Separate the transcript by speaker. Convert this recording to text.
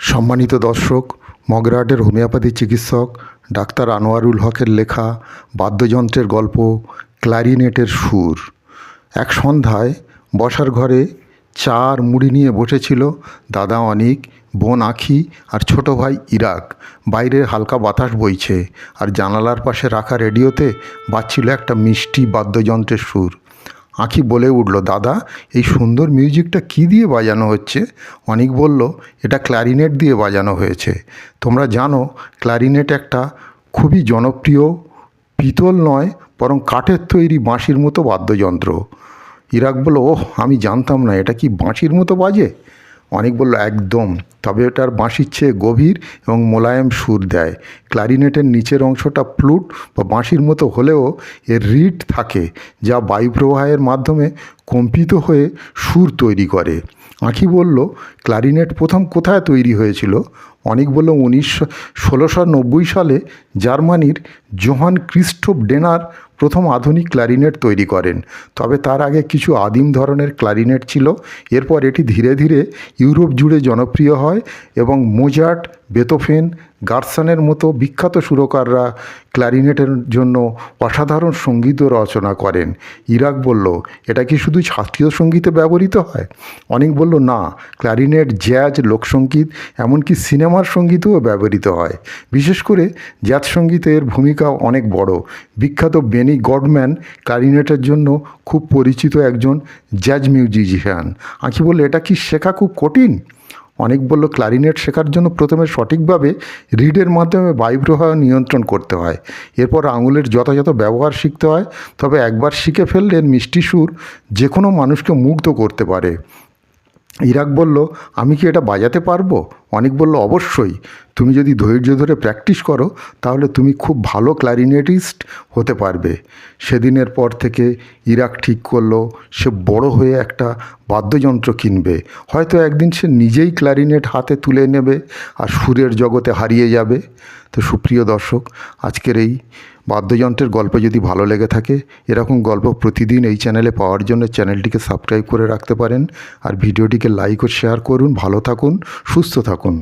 Speaker 1: সম্মানিত দর্শক মগরাটের হোমিওপ্যাথি চিকিৎসক ডাক্তার আনোয়ারুল হকের লেখা বাদ্যযন্ত্রের গল্প ক্লারিনেটের সুর। এক সন্ধ্যায় বসার ঘরে চা আর মুড়ি নিয়ে বসেছিল দাদা অনিক, বোন আখি আর ছোট ভাই ইরাক। বাইরে হালকা বাতাস বইছে আর জানালার পাশে রাখা রেডিওতে বাজছিল একটা মিষ্টি বাদ্যযন্ত্রের সুর। আঁখি বলে উঠল, দাদা, এই সুন্দর মিউজিকটা কি দিয়ে বাজানো হচ্ছে? অনেক বলল, এটা ক্লারিনেট দিয়ে বাজানো হয়েছে। তোমরা জানো, ক্লারিনেট একটা খুবই জনপ্রিয় পিতল নয়, বরং কাঠের তৈরি বাঁশির মতো বাদ্যযন্ত্র। ইরাক বলল, ওহ, আমি জানতাম না, এটা কি বাঁশির মতো বাজে? অনেক বলল, একদম। তবে ওটার বাঁশির চেয়ে গভীর এবং মোলায়েম সুর দেয়। ক্লারিনেটের নিচের অংশটা ফ্লুট বা বাঁশির মতো হলেও এর রিড থাকে, যা বায়ুপ্রবাহের মাধ্যমে কম্পিত হয়ে সুর তৈরি করে। আঁখি বলল, ক্লারিনেট প্রথম কোথায় তৈরি হয়েছিল? অনেক বলল উনিশশো ষোলোশো নব্বই সালে জার্মানির জোহান ক্রিস্টোফ ডেনার প্রথম আধুনিক ক্লারিনেট তৈরি করেন। তবে তার আগে কিছু আদিম ধরনের ক্লারিনেট ছিল। এরপর এটি ধীরে ধীরে ইউরোপ জুড়ে জনপ্রিয় হয় এবং মোজার্ট বেতোফেন গার্সনের মতো বিখ্যাত সুরকাররা ক্লারিনেটের জন্য অসাধারণ সংগীত রচনা করেন। ইরাক বলল, এটা কি শুধু শাস্ত্রীয় সঙ্গীতে ব্যবহৃত হয়? অনেক বলল, না, ক্লারিনেট, জ্যাজ, লোকসঙ্গীত, এমনকি সিনেমার সঙ্গীতেও ব্যবহৃত হয়। বিশেষ করে এর ভূমিকা অনেক বড়। বিখ্যাত বেনি গডম্যান ক্লারিনেটের জন্য খুব পরিচিত একজন জ্যাজ মিউজিশিয়ান। আঁকি বলল, এটা কি শেখা খুব কঠিন? অনেক বলল ক্লারিনেট শেখার জন্য প্রথমে সঠিকভাবে রিডের মাধ্যমে বায়ুপ্রবাহ নিয়ন্ত্রণ করতে হয়। এরপর আঙুলের যথাযথ ব্যবহার শিখতে হয়। তবে একবার শিখে ফেললে মিষ্টি সুর যে কোনো মানুষকে মুগ্ধ করতে পারে। ইরাক বলল, আমি কি এটা বাজাতে পারব? অনেক বলল, অবশ্যই। তুমি যদি ধৈর্য ধরে প্র্যাকটিস করো, তাহলে তুমি খুব ভালো ক্লারিনেটিস্ট হতে পারবে। সেদিনের পর থেকে ইরাক ঠিক করল, সে বড় হয়ে একটা বাদ্যযন্ত্র কিনবে। হয়তো একদিন সে নিজেই ক্লারিনেট হাতে তুলে নেবে আর সুরের জগতে হারিয়ে যাবে। তো সুপ্রিয় দর্শক, আজকের এই বাদ্যযন্ত্রের গল্প যদি ভালো লেগে থাকে, এরকম গল্প প্রতিদিন এই চ্যানেলে পাওয়ার জন্য চ্যানেলটিকে সাবস্ক্রাইব করে রাখতে পারেন। আর ভিডিওটিকে লাইক ও শেয়ার করুন। ভালো থাকুন, সুস্থ থাকুন।